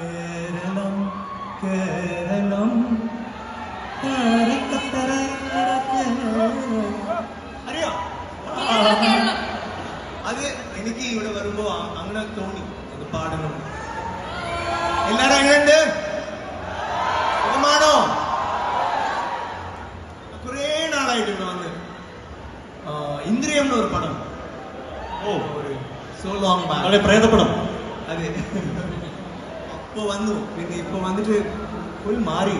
കേരളം കേരളം അറിയോ കേരളം, കേരളം. അത് എനിക്ക് ഇവിടെ വരുമ്പോ അ- അങ്ങനെ തോന്നി. അത് പാടണം. എല്ലാരും എങ്ങനെയുണ്ട് സുഖമാണോ കുറേ നാളായിട്ട് ഇവിടെ വന്ന് ആ, ഇന്ദ്രിയം എന്ന് ഒരു പടം. ഓ. ഒരു സോ ലോങ് വളരെ പ്രേതപ്പടം അതെ. അപ്പൊ വന്നു. പിന്നെ ഇപ്പൊ വന്നിട്ട് ഫുൾ മാറി.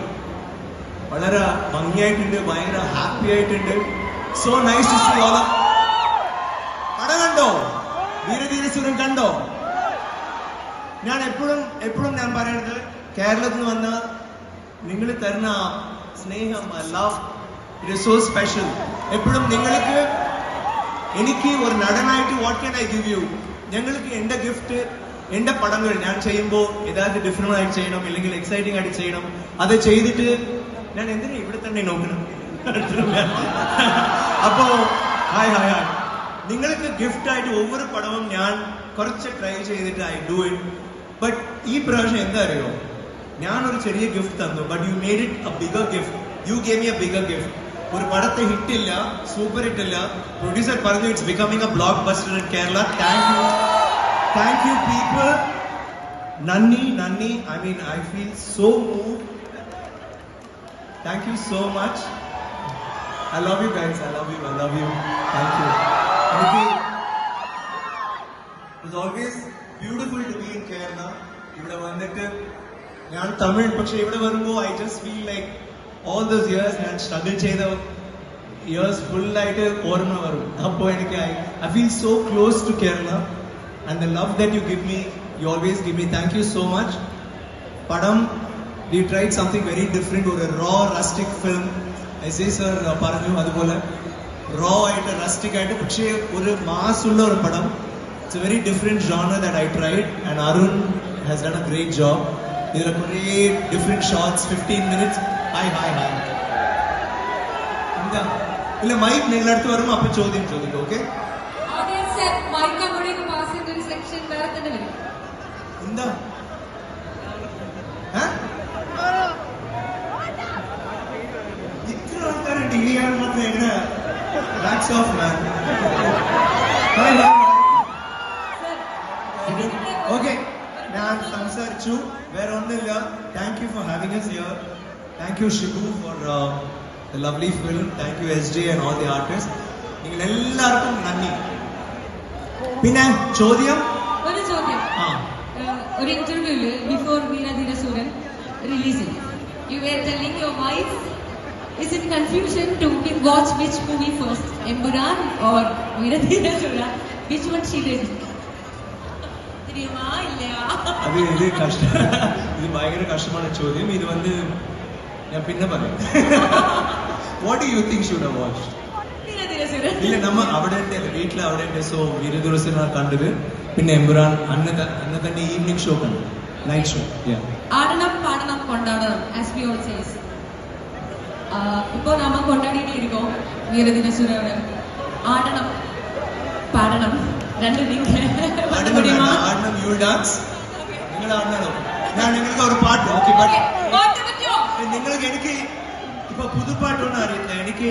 വളരെ ഭംഗിയായിട്ടുണ്ട് ഭയങ്കര ഹാപ്പി ആയിട്ടുണ്ട്. So nice to see all പടം കണ്ടോ? വീരധീരസുരൻ കണ്ടോ? ഞാൻ എപ്പോഴും എപ്പോഴും ഞാൻ പറയുന്നത് കേരളത്തിൽ നിന്ന് വന്ന നിങ്ങൾ തരുന്ന സ്നേഹം love it is so special എപ്പോഴും നിങ്ങൾക്ക് എനിക്ക് ഒരു നടനായിട്ട് what can I give you ഞങ്ങൾക്ക് എന്റെ ഗിഫ്റ്റ് എന്റെ പടങ്ങൾ ഞാൻ ചെയ്യുമ്പോൾ യഥാർത്ഥ ഡിഫറെന്റ് ആയിട്ട് ചെയ്യണം ഇല്ലെങ്കിൽ എക്സൈറ്റിംഗ് ആയിട്ട് ചെയ്യണം. അത് ചെയ്തിട്ട് ഞാൻ എന്തിനാ ഇവിടെ തന്നെ നോക്കണം അപ്പോ ഹായ് ഹായ് ഹായ്. നിങ്ങൾക്ക് ഗിഫ്റ്റ് ആയിട്ട് ഒവ്വൊരു പടവും ഞാൻ കുറച്ച് ട്രൈ ചെയ്തിട്ട് ഐ ഡു ഇറ്റ് ബട്ട് ഈ പ്രാവശ്യം എന്താ അറിയോ? ഞാൻ ഒരു ചെറിയ ഗിഫ്റ്റ് തന്നു but you made it a bigger gift you game a bigger gift ഒരു പടത്തെ ഹിറ്റ് ഇല്ല സൂപ്പർ ഹിറ്റ് ഇല്ല പ്രൊഡ്യൂസർ പറഞ്ഞു it's becoming a blockbuster in Kerala thank you thank you people നന്ദി നന്ദി I mean I feel so move thank you so much I love you guys I love you I love you thank you എനിക്ക് it's always beautiful to be in Kerala ഇവിടെ വന്നിട്ട് ഞാൻ തമിഴ് പക്ഷെ ഇവിടെ വരുമ്പോൾ I just feel like all those years ഞാൻ struggle ചെയ്ത years ഫുള്ളായിട്ട് ഓർമ്മ വരും. അപ്പോൾ എനിക്ക് I I feel so close to Kerala and the love that you give me you always give me thank you so much പടം we tried something very different ഒരു raw rustic film S A sir പറഞ്ഞു അതുപോലെ raw ആയിട്ട് rustic ആയിട്ട് പക്ഷേ ഒരു mass ഉള്ള ഒരു പടം it's a very different genre that I tried and Arun has done a great job ഇതിൽ കുറേ different shorts fifteen minutes hi hi hi എന്താ ഇല്ല മൈക്ക് നിങ്ങളുടെ അടുത്ത് വരുമ്പോൾ അപ്പൊ ചോദ്യം ചോദിക്കും ഓക്കെ മൈക്ക് അങ്ങോട്ടേക്ക് പാസ് ചെയ്ത സെക്ഷൻ വേറെ തന്നെ വരും എന്താ? ഇത്ര ആൾക്കാർ ഡിഗ്രി മാത്രം എങ്ങനെ ബാക്സ് ഓഫ് മാൻ ഓക്കെ ഞാൻ സംസാരിച്ചു വേറെ ഒന്നുമില്ല thank for having us here thank you for the lovely film thank you and all the artist നിങ്ങൾ എല്ലാവർക്കും നന്ദി. പിന്നെ ചോദ്യം ഒരു ചോദ്യം ഒരു ഇന്റർവ്യൂൽ before Veera Dheera Sooran releasing you were telling your wife is in confusion to watch which movie first, Emburan or Viradhirasura. Which one she did? அது இது கஷ்டம் இது பயங்கர கஷ்டமான சோதியம் இது வந்து நான் பின்ன பண்ணேன் what do you think should watch ഇല്ല നമ്മ അവിടെ വീട്ടിൽ അവിടെ ഉണ്ട് സോ ഇരു ദിവസം ഞാൻ കണ്ടത്. പിന്നെ എമ്പുരാൻ അന്ന് അന്ന് തന്നെ ഈവനിങ് ഷോ കണ്ടു. നൈറ്റ് ഷോ ആടണം പാടണം കൊണ്ടാടണം ആസ് വി ഓൾ സേസ് ഇപ്പോ നമ്മ കൊണ്ടാടിയിട്ടേ ഇരിക്കും വീരദിനസുരയോട് ആടണം പാടണം രണ്ട് ഞാൻ നിങ്ങൾക്ക് ഒരു പാട്ട് ഓക്കെ നിങ്ങൾക്ക് എനിക്ക് ഇപ്പൊ പുതുപ്പാട്ടൊന്നും അറിയില്ല. എനിക്ക്